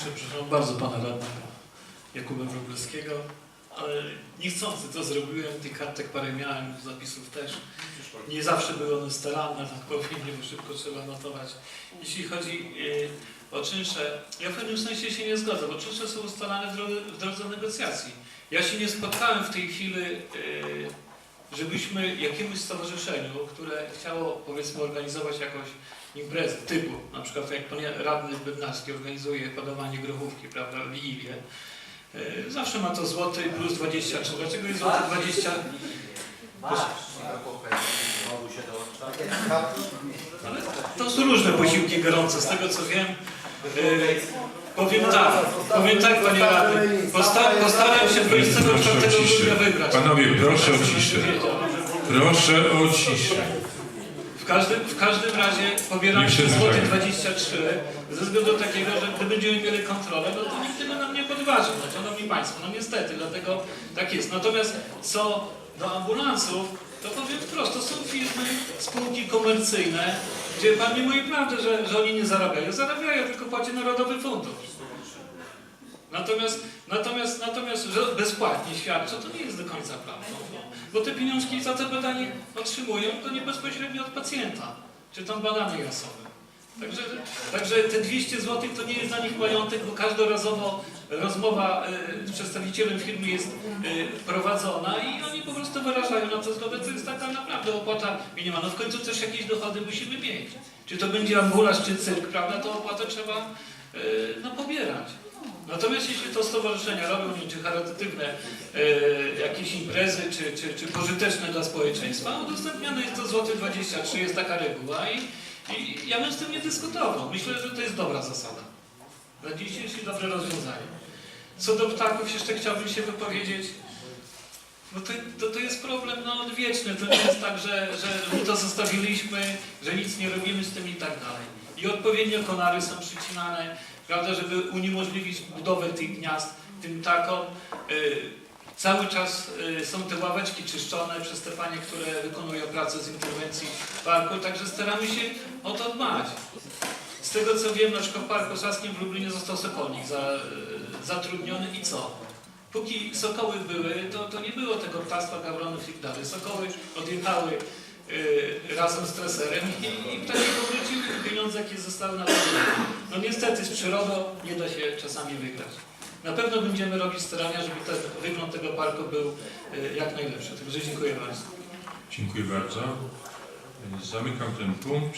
Przepraszam bardzo pana radnego Jakuba Wróblewskiego, ale niechcący to zrobiłem, tych kartek parę miałem, zapisów też. Nie zawsze były one staranne, tak powiem, bo szybko trzeba notować. Jeśli chodzi e, o czynsze, ja w pewnym sensie się nie zgodzę, bo czynsze są ustalane w drodze, w drodze negocjacji. Ja się nie spotkałem w tej chwili, e, żebyśmy jakiemuś stowarzyszeniu, które chciało powiedzmy organizować jakąś imprezę typu, na przykład jak pan radny Bednarski organizuje podawanie grochówki, prawda, w Iwie. E, Zawsze ma to złoty plus 23. Dlaczego jest złoty 20? Ale to są różne posiłki gorące, z tego co wiem. E, Powiem tak, powiem tak panie radny, posta postaram się 24 grudnia wybrać. Panowie, proszę o ciszę. Proszę o ciszę. W każdym, w każdym razie się złoty przerywajmy. 23 ze względu takiego, że gdy będziemy mieli kontrolę, no to nikt tego nam nie podważy, no szanowni państwo, no niestety, dlatego tak jest. Natomiast co do ambulansów, to powiem wprost, to są firmy, spółki komercyjne, gdzie pan nie mówi prawdy, że, że oni nie zarabiają. Zarabiają, tylko płaci Narodowy Fundusz. Natomiast, natomiast, natomiast że bezpłatnie świadczą, to nie jest do końca prawdą. Bo, bo te pieniążki za te badanie otrzymują to nie bezpośrednio od pacjenta, czy tam badane jasowe. Także, także te 200 zł to nie jest dla nich majątek, bo każdorazowo rozmowa y, z przedstawicielem firmy jest y, prowadzona i oni po prostu wyrażają na to zgodę, to jest taka naprawdę opłata minimalna. No w końcu też jakieś dochody musimy mieć. Czy to będzie ambulaż, czy cyrk, prawda, to opłatę trzeba y, no, pobierać. Natomiast jeśli to stowarzyszenia robią, czy charytatywne e, jakieś imprezy, czy, czy, czy pożyteczne dla społeczeństwa, udostępniane jest to złoty 23, jest taka reguła i, i ja bym z tym nie dyskutował. Myślę, że to jest dobra zasada. Na dzisiejsze dobre rozwiązanie. Co do ptaków jeszcze chciałbym się wypowiedzieć. No to, to, to jest problem no, odwieczny. To nie jest tak, że, że to zostawiliśmy, że nic nie robimy z tym i tak dalej. I odpowiednio konary są przycinane, prawda, żeby uniemożliwić budowę tych gniazd tym ptakom. Y, cały czas y, są te ławeczki czyszczone przez te panie, które wykonują pracę z interwencji parku, także staramy się o to dbać. Z tego co wiem, na przykład w Parku Saskim w Lublinie został sokolnik za, y, zatrudniony i co? Póki sokoły były, to, to nie było tego ptactwa, gawronów i tak dalej. Sokoły odjechały y, razem z treserem i, i ptaki powróciły pieniądze, jakie zostały na No niestety z przyrodą nie da się czasami wygrać. Na pewno będziemy robić starania, żeby ten wygląd tego parku był y, jak najlepszy. Także dziękuję Państwu. Dziękuję bardzo. Zamykam ten punkt.